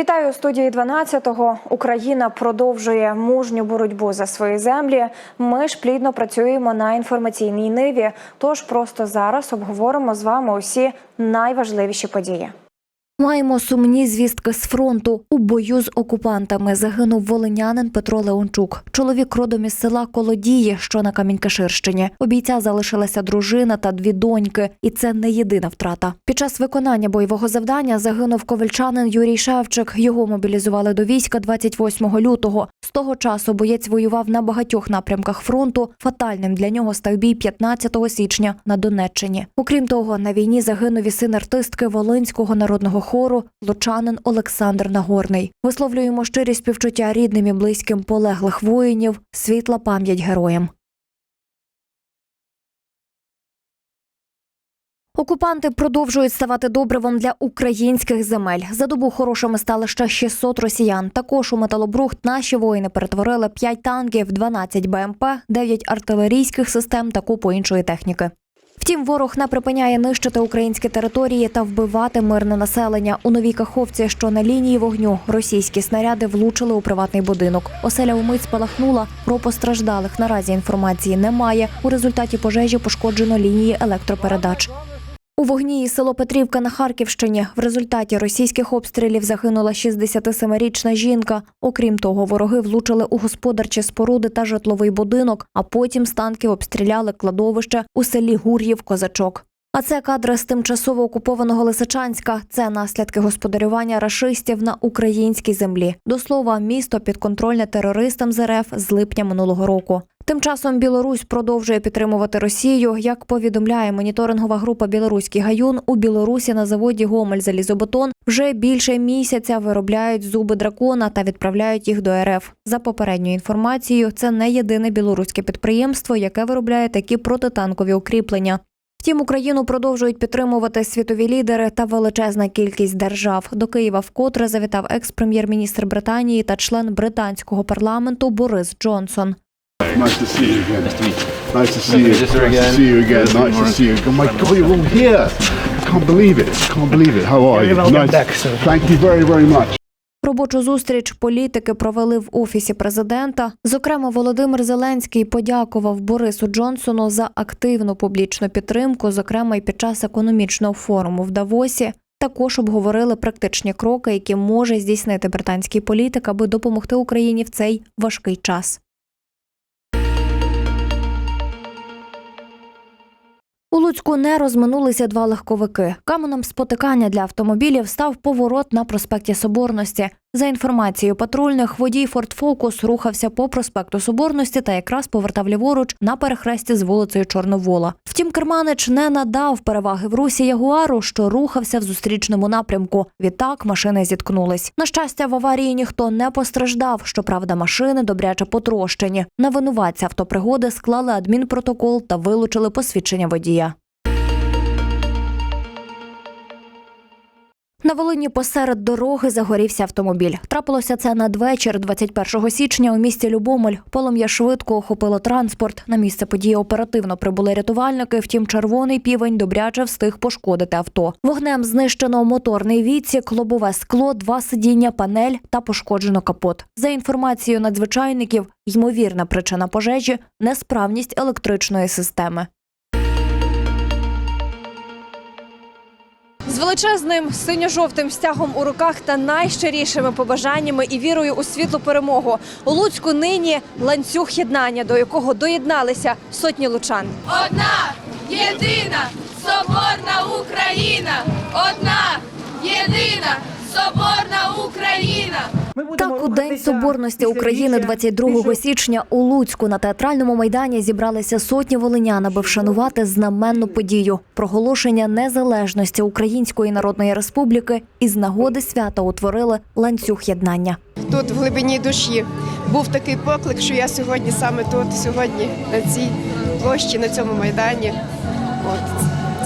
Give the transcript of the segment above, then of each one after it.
Вітаю у студії 12-го. Україна продовжує мужню боротьбу за свої землі. Ми ж плідно працюємо на інформаційній ниві. Тож просто зараз обговоримо з вами усі найважливіші події. Маємо сумні звістки з фронту. У бою з окупантами загинув волинянин Петро Леончук. Чоловік родом із села Колодії, що на Камінькаширщині. У бійця залишилася дружина та дві доньки, і це не єдина втрата. Під час виконання бойового завдання загинув ковальчанин Юрій Шевчик. Його мобілізували до війська 28 лютого. Того часу боєць воював на багатьох напрямках фронту. Фатальним для нього став бій 15 січня на Донеччині. Окрім того, на війні загинув і син артистки Волинського народного хору лучанин Олександр Нагорний. Висловлюємо щирі співчуття рідним і близьким полеглих воїнів. Світла пам'ять героям. Окупанти продовжують ставати добривом для українських земель. За добу хорошими стали ще 600 росіян. Також у металобрухт наші воїни перетворили 5 танків, 12 БМП, 9 артилерійських систем та купу іншої техніки. Втім, ворог не припиняє нищити українські території та вбивати мирне населення. У новій каховці, що на лінії вогню, російські снаряди влучили у приватний будинок. Оселя умить спалахнула. Про постраждалих наразі інформації немає. У результаті пожежі пошкоджено лінії електропередач. У вогні село Петрівка на Харківщині в результаті російських обстрілів загинула 67-річна жінка. Окрім того, вороги влучили у господарчі споруди та житловий будинок, а потім з танків обстріляли кладовище у селі Гур'їв Козачок. А це кадри з тимчасово окупованого Лисичанська. Це наслідки господарювання рашистів на українській землі. До слова, місто підконтрольне терористам з РФ з липня минулого року. Тим часом Білорусь продовжує підтримувати Росію. Як повідомляє моніторингова група Білоруський гаюн, у Білорусі на заводі Гомель залізобетон вже більше місяця виробляють зуби дракона та відправляють їх до РФ. За попередньою інформацією, це не єдине білоруське підприємство, яке виробляє такі протитанкові укріплення. Втім, Україну продовжують підтримувати світові лідери та величезна кількість держав. До Києва вкотре завітав екс-прем'єр-міністр Британії та член британського парламенту Борис Джонсон. Nice to see you again. Nice to meet you. Nice to see you. Nice to see you again. Nice to see you. Oh my God, you're all here. I can't believe it. I can't believe it. How are you? sir. Thank you very, very much. Робочу зустріч політики провели в офісі президента. Зокрема, Володимир Зеленський подякував Борису Джонсону за активну публічну підтримку, зокрема й під час економічного форуму в Давосі. Також обговорили практичні кроки, які може здійснити британський політик, аби допомогти Україні в цей важкий час. У Луцьку не розминулися два легковики. Каменем спотикання для автомобілів став поворот на проспекті Соборності. За інформацією патрульних, водій Ford Focus рухався по проспекту Соборності та якраз повертав ліворуч на перехресті з вулицею Чорновола. Втім, керманич не надав переваги в русі Ягуару, що рухався в зустрічному напрямку. Відтак машини зіткнулись. На щастя, в аварії ніхто не постраждав. Щоправда, машини добряче потрощені. На винуватця автопригоди склали адмінпротокол та вилучили посвідчення водія. На Волині посеред дороги загорівся автомобіль. Трапилося це надвечір 21 січня у місті Любомель. Полум'я швидко охопило транспорт. На місце події оперативно прибули рятувальники. Втім, червоний півень добряче встиг пошкодити авто. Вогнем знищено моторний відсік, лобове скло, два сидіння, панель та пошкоджено капот. За інформацією надзвичайників, ймовірна причина пожежі несправність електричної системи. З величезним синьо-жовтим стягом у руках та найщирішими побажаннями і вірою у світлу перемогу у Луцьку нині ланцюг єднання, до якого доєдналися сотні лучан. Одна єдина соборна Україна, одна єдина соборна. Так, у День Соборності України 22 січня у Луцьку на театральному майдані зібралися сотні волинян, аби вшанувати знаменну подію проголошення незалежності Української Народної Республіки і з нагоди свята утворили ланцюг єднання. тут в глибині душі був такий поклик, що я сьогодні саме тут, сьогодні на цій площі, на цьому майдані. От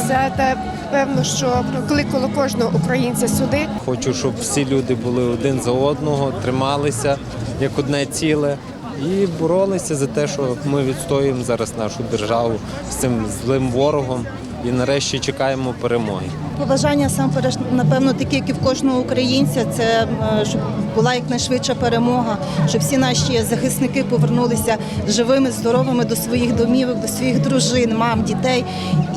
це те певно, що прокликало кожного українця сюди. Хочу, щоб всі люди були один за одного, трималися як одне ціле і боролися за те, що ми відстоюємо зараз нашу державу з цим злим ворогом, і нарешті чекаємо перемоги. Побажання сам напевно такі, як і в кожного українця, це е, щоб була якнайшвидша перемога, щоб всі наші захисники повернулися живими, здоровими до своїх домівок, до своїх дружин, мам, дітей.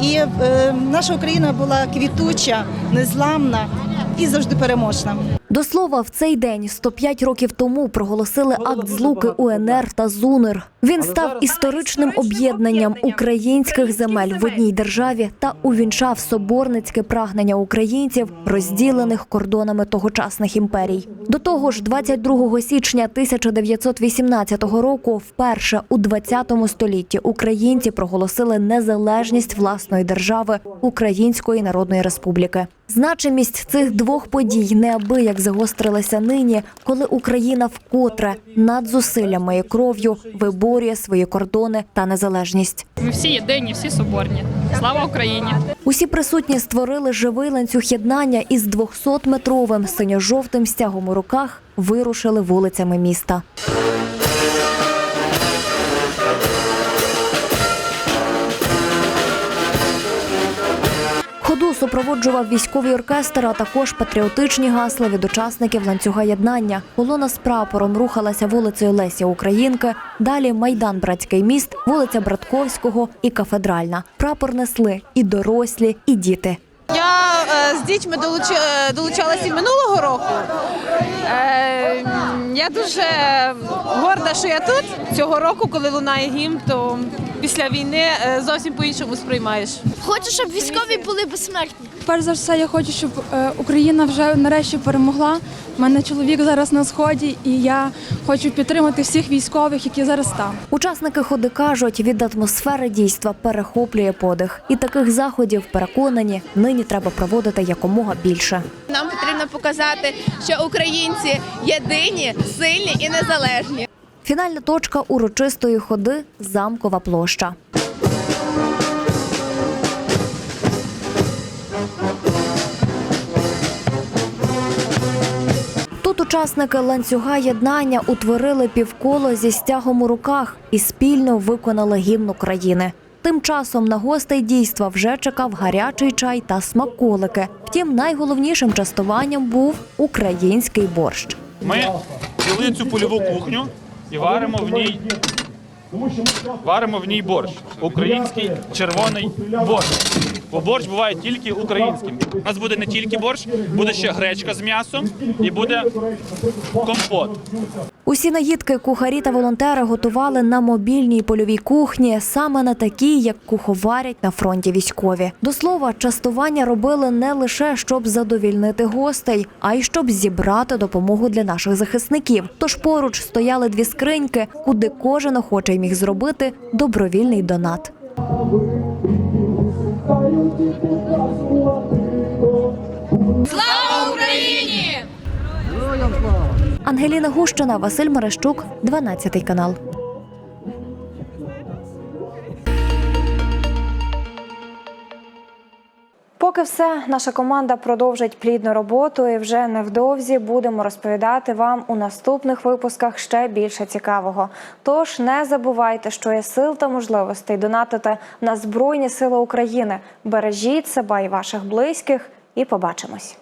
І е, наша Україна була квітуча, незламна і завжди переможна. До слова, в цей день 105 років тому проголосили акт злуки УНР та ЗУНР. Він став історичним об'єднанням українських земель в одній державі та увінчав соборницьке прагнення українців, розділених кордонами тогочасних імперій. До того ж, 22 січня 1918 року, вперше у 20 столітті, українці проголосили незалежність власної держави Української Народної Республіки. Значимість цих двох подій неабияк загострилася нині, коли Україна вкотре над зусиллями і кров'ю виборює свої кордони та незалежність. Ми всі єдині, всі соборні. Слава Україні! Усі присутні створили живий ланцюг єднання із 200-метровим синьо-жовтим стягом у руках вирушили вулицями міста. Супроводжував військовий оркестр, а також патріотичні гасла від учасників ланцюга єднання. Колона з прапором рухалася вулицею Лесі Українки. Далі майдан Братський міст, вулиця Братковського і кафедральна. Прапор несли і дорослі, і діти. Я е, з дітьми долучи, е, долучалася і минулого року. Е, я дуже горда, що я тут цього року, коли лунає гімн, то після війни е, зовсім по-іншому сприймаєш. Хочу, щоб військові були безсмертні. Перш за все, я хочу, щоб е, Україна вже нарешті перемогла. У мене чоловік зараз на сході, і я хочу підтримати всіх військових, які зараз там. Учасники ходи кажуть, від атмосфери дійства перехоплює подих. І таких заходів переконані, нині треба проводити якомога більше. Нам потрібно показати, що українці єдині, сильні і незалежні. Фінальна точка урочистої ходи замкова площа. Тут учасники ланцюга єднання утворили півколо зі стягом у руках і спільно виконали гімн України. Тим часом на гостей дійства вже чекав гарячий чай та смаколики. Втім, найголовнішим частуванням був український борщ. Ми цю польову кухню і варимо в ній. Варимо в ній борщ. Український червоний борщ. Бо борщ буває тільки українським. У нас буде не тільки борщ, буде ще гречка з м'ясом і буде компот. Усі наїдки кухарі та волонтери готували на мобільній польовій кухні, саме на такій, як куховарять на фронті військові. До слова, частування робили не лише щоб задовільнити гостей, а й щоб зібрати допомогу для наших захисників. Тож поруч стояли дві скриньки, куди кожен охочий міг зробити добровільний донат. Слава Ангеліна Гущина, Василь Мерещук, 12 канал. Поки все, наша команда продовжить плідну роботу і вже невдовзі будемо розповідати вам у наступних випусках ще більше цікавого. Тож не забувайте, що є сил та можливостей донатити на Збройні Сили України. Бережіть себе і ваших близьких, і побачимось.